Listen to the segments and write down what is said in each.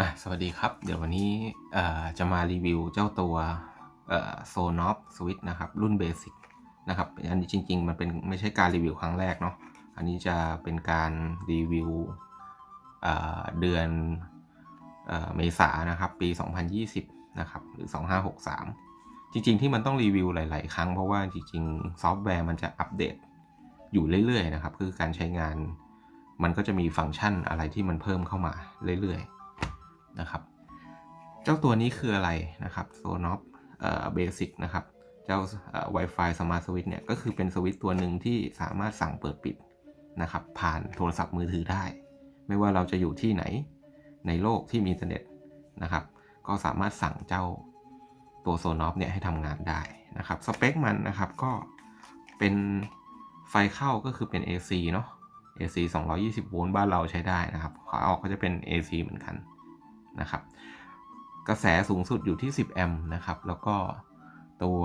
อะสวัสดีครับ เดี๋ยววันนี้จะมารีวิวเจ้าตัวโซนอฟสวิตนะครับ รุ่นเบสิกนะครับอันนี้จริง ๆ มันเป็นไม่ใช่การรีวิวครั้งแรกเนาะอันนี้จะเป็นการรีวิวเดือนเอ่อเมษานะครับ ปี 2020 นะครับ หรือ 2563 จริง ๆ ที่มันต้องรีวิวหลาย ๆ ครั้งเพราะว่าจริง ๆ ซอฟต์แวร์มันจะอัปเดตอยู่เรื่อย ๆ นะครับ คือการใช้งานมันก็จะมีฟังก์ชันอะไรที่มันเพิ่มเข้ามาเรื่อย ๆ นะครับ เจ้าตัวนี้คืออะไรนะครับ Sonoff เอ่อ Basic นะครับ เจ้า Wi-Fi Smart Switch เนี่ยก็คือเป็นสวิตช์ตัวหนึ่งที่สามารถสั่งเปิดปิดนะครับ ผ่านโทรศัพท์มือถือได้ ไม่ว่าเราจะอยู่ที่ไหนในโลกที่มีอินเทอร์เน็ตนะครับ ก็สามารถสั่งเจ้าตัว Sonoff เนี่ยให้ทำงานได้นะครับสเปคมันนะครับก็เป็นไฟเข้าก็คือเป็น AC เนาะ AC 220 โวลต์บ้านเราใช้ได้นะครับ ขาออกก็จะเป็น AC เหมือนกัน นะครับ กระแสสูงสุดอยู่ที่ 10 แอมป์นะครับ แล้วก็ตัว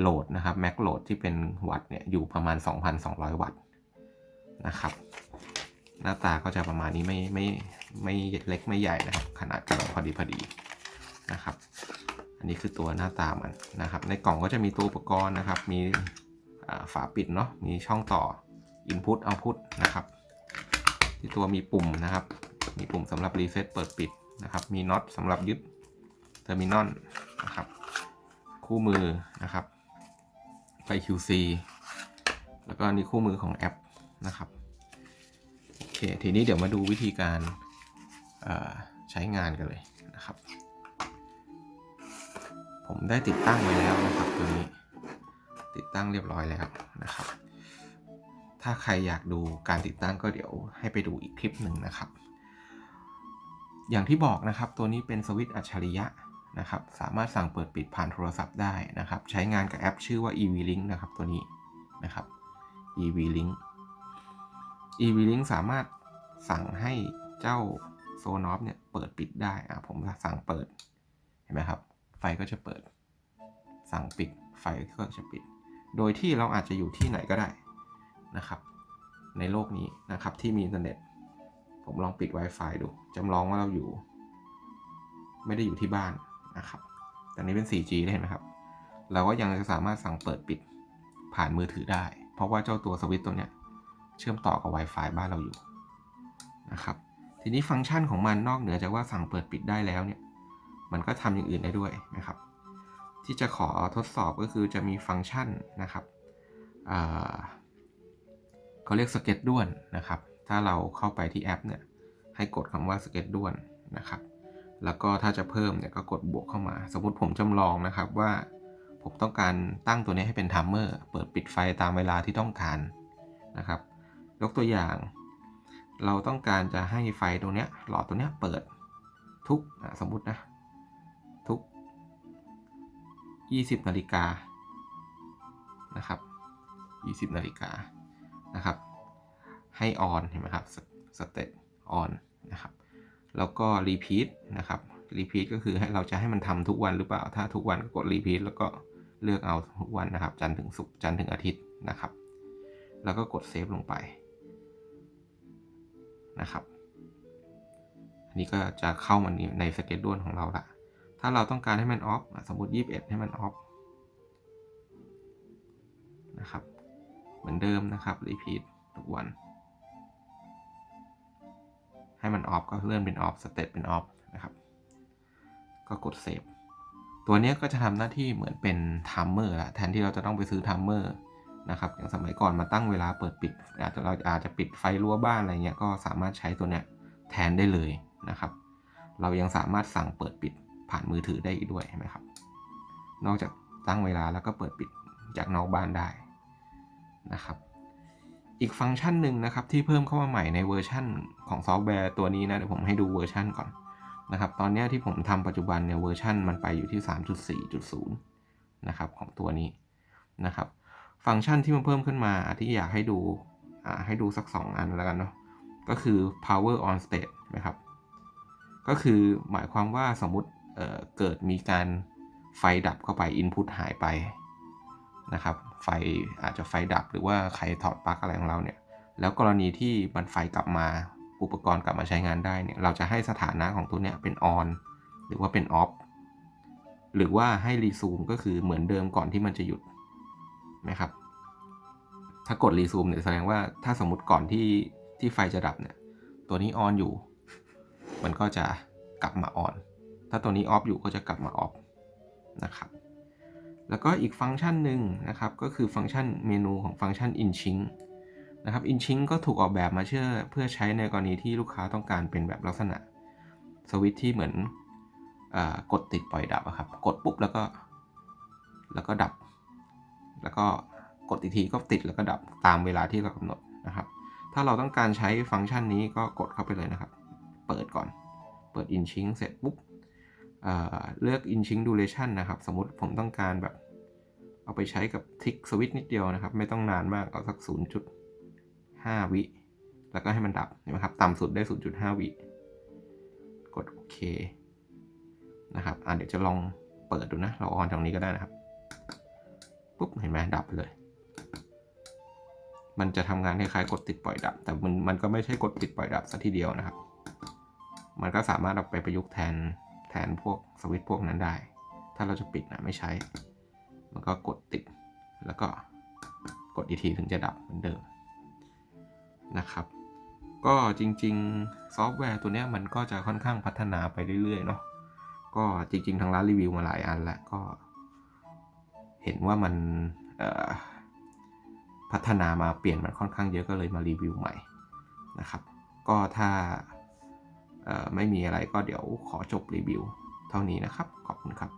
โหลดนะครับแม็กโหลดที่เป็นวัตต์เนี่ยอยู่ประมาณ 2,200 วัตต์นะครับ หน้าตาก็จะประมาณนี้ไม่ไม่ไม่เล็กไม่ใหญ่นะครับ ขนาดกำลังพอดีพอดีนะครับ อันนี้คือตัวหน้าตามันนะครับ ในกล่องก็จะมีตัวอุปกรณ์นะครับ มีฝาปิดเนาะมีช่องต่อ Input Output นะครับ ที่ตัวมีปุ่มนะครับ มีปุ่มสำหรับรีเซ็ตเปิดปิดนะครับ มีน็อตสำหรับยึดเทอร์มินอลนะครับ คู่มือนะครับไฟ QC แล้วก็นี่คู่มือของแอปนะครับโอเคทีนี้เดี๋ยวมาดูวิธีการใช้งานกันเลยนะครับ ผมได้ติดตั้งไว้แล้วนะครับตัวนี้ติดตั้งเรียบร้อยแล้วนะครับ ถ้าใครอยากดูการติดตั้งก็เดี๋ยวให้ไปดูอีกคลิปหนึ่งนะครับ อย่างที่บอกนะครับตัวนี้เป็นสวิตช์อัจฉริยะนะครับสามารถสั่งเปิดปิดผ่านโทรศัพท์ได้นะครับ ใช้งานกับแอปชื่อว่า EV-Link นะครับตัวนี้นะครับ EV-Link EV-Link สามารถสั่งให้เจ้า Sonoff เนี่ยเปิดปิดได้อะผมสั่งเปิดเห็นไหมครับ ไฟก็จะเปิด สั่งปิดไฟก็จะปิด โดยที่เราอาจจะอยู่ที่ไหนก็ได้นะครับ ในโลกนี้นะครับที่มีอินเทอร์เน็ต ผมลองปิด Wi-Fi ดูจำลองว่าเราอยู่ ไม่ได้อยู่ที่บ้านนะครับแต่นี้เป็น 4G ได้เห็นไหมครับ เราก็ยังจะสามารถสั่งเปิดปิดผ่านมือถือได้ เพราะว่าเจ้าตัวสวิตช์ตัวเนี้ยเชื่อมต่อกับ Wi-Fi บ้านเราอยู่นะครับ ทีนี้ฟังก์ชันของมันนอกเหนือจากว่าสั่งเปิดปิดได้แล้วเนี่ย มันก็ทำอย่างอื่นได้ด้วยนะครับ ที่จะขอทดสอบก็คือจะมีฟังก์ชันนะครับเขาเรียกสเก็ตด้วนนะครับ ถ้าเราเข้าไปที่แอปเนี่ยให้กดคำว่าสเก็ตด้วนนะครับ แล้วก็ถ้าจะเพิ่มเนี่ยก็กดบวกเข้ามา สมมติผมจำลองนะครับว่าผมต้องการตั้งตัวนี้ให้เป็นทัมเมอร์เปิดปิดไฟตามเวลาที่ต้องการนะครับ ยกตัวอย่าง เราต้องการจะให้ไฟตัวเนี้ยหลอดตัวเนี้ยเปิดทุกสมมตินะทุก 20 นาฬิกานะครับ 20 นาฬิกานะครับ ให้ออนเห็นไหมครับสเตตออนนะครับ แล้วก็รีพีทนะครับรีพีทก็คือให้เราจะให้มันทำทุกวันหรือเปล่า ถ้าทุกวันก็กดรีพีทแล้วก็เลือกเอาทุกวันนะครับ จันทร์ถึงศุกร์ จันทร์ถึงอาทิตย์นะครับ แล้วก็กดเซฟลงไปนะครับ อันนี้ก็จะเข้ามาในสเก็ตด้วนของเราละ ถ้าเราต้องการให้มันออฟ สมมติ 21 ให้มันออฟนะครับ เหมือนเดิมนะครับ รีพีททุกวัน ให้มันออฟก็เลื่อนเป็นออฟสเตตเป็นออฟนะครับ ก็กดเซฟตัวนี้ก็จะทำหน้าที่เหมือนเป็นไทม์เมอร์ละแทนที่เราจะต้องไปซื้อไทม์เมอร์นะครับอย่างสมัยก่อนมาตั้งเวลาเปิดปิดอาจจะเราอาจจะปิดไฟรั้วบ้านอะไรเงี้ยก็สามารถใช้ตัวเนี้ยแทนได้เลยนะครับ เรายังสามารถสั่งเปิดปิดผ่านมือถือได้อีกด้วยเห็นไหมครับ นอกจากตั้งเวลาแล้วก็เปิดปิดจากนอกบ้านได้นะครับ อีกฟังก์ชันหนึ่งนะครับที่เพิ่มเข้ามาใหม่ในเวอร์ชันของซอฟต์แวร์ตัวนี้นะเดี๋ยวผมให้ดูเวอร์ชันก่อนนะครับตอนนี้ที่ผมทำปัจจุบันเนี่ยเวอร์ชันมันไปอยู่ที่ 3.4.0 นะครับของตัวนี้นะครับ ฟังก์ชันที่มันเพิ่มขึ้นมาที่อยากให้ดูให้ดูสัก 2 อันแล้วกันเนาะก็คือ power on state นะครับ ก็คือหมายความว่าสมมุติเเกิดมีการไฟดับเข้าไป input หายไปนะครับ ไฟอาจจะไฟดับหรือว่าใครถอดปลั๊กอะไรของเราเนี่ย แล้วกรณีที่มันไฟกลับมาอุปกรณ์กลับมาใช้งานได้เนี่ยเราจะให้สถานะของตัวเนี้ยเป็น on หรือว่าเป็น off หรือว่าให้รีซูมก็คือเหมือนเดิมก่อนที่มันจะหยุดนะครับ ถ้ากดรีซูมเนี่ยแสดงว่าถ้าสมมติก่อนที่ที่ไฟจะดับเนี่ย ตัวนี้ออนอยู่ มันก็จะกลับมาออน ถ้าตัวนี้ออฟอยู่ก็จะกลับมาออฟนะครับ แล้วก็อีกฟังก์ชันหนึ่งนะครับก็คือฟังก์ชันเมนูของฟังก์ชัน inching นะครับ inching ก็ถูกออกแบบมาเชื่อเพื่อใช้ในกรณีที่ลูกค้าต้องการเป็นแบบลักษณะสวิตช์ที่เหมือนอกดติดปล่อยดับอะครับ กดปุ๊บแล้วก็แล้วก็ดับ แล้วก็กดอีกทีก็ติดแล้วก็ดับตามเวลาที่เรากำหนดนะครับ ถ้าเราต้องการใช้ฟังก์ชันนี้ก็กดเข้าไปเลยนะครับ เปิดก่อน เปิด inching เสร็จปุ๊บ เเลือก inching duration นะครับ สมมติผมต้องการแบบ เอาไปใช้กับทิกสวิตนิดเดียวนะครับ ไม่ต้องนานมากเอาสัก 0.5 วิ แล้วก็ให้มันดับเห็นไหมครับ ต่ำสุดได้ 0.5 วิ กดโอเคนะครับอะเดี๋ยวจะลองเปิดดูนะ เราออนตรงนี้ก็ได้นะครับ ปุ๊บ เห็นไหมดับเลย มันจะทำงานคล้ายๆกดติดปล่อยดับ แต่มันมันก็ไม่ใช่กดติดปล่อยดับซะทีเดียวนะครับ มันก็สามารถเอาไปประยุกต์แทน แทนพวกสวิตช์พวกนั้นได้ ถ้าเราจะปิดนะไม่ใช้ มันก็กดติด แล้วก็กดอีกทีถึงจะดับเหมือนเดิมนะครับ ก็จริงๆ ซอฟต์แวร์ตัวนี้มันก็จะค่อนข้างพัฒนาไปเรื่อยๆเนาะ ก็จริงๆ ทางร้านรีวิวมาหลายอันแล้วก็ เห็นว่ามันพัฒนามาเปลี่ยนมันค่อนข้างเยอะก็เลยมารีวิวใหม่นะครับ ก็ถ้า ไม่มีอะไรก็เดี๋ยวขอจบรีวิวเท่านี้นะครับ ขอบคุณครับ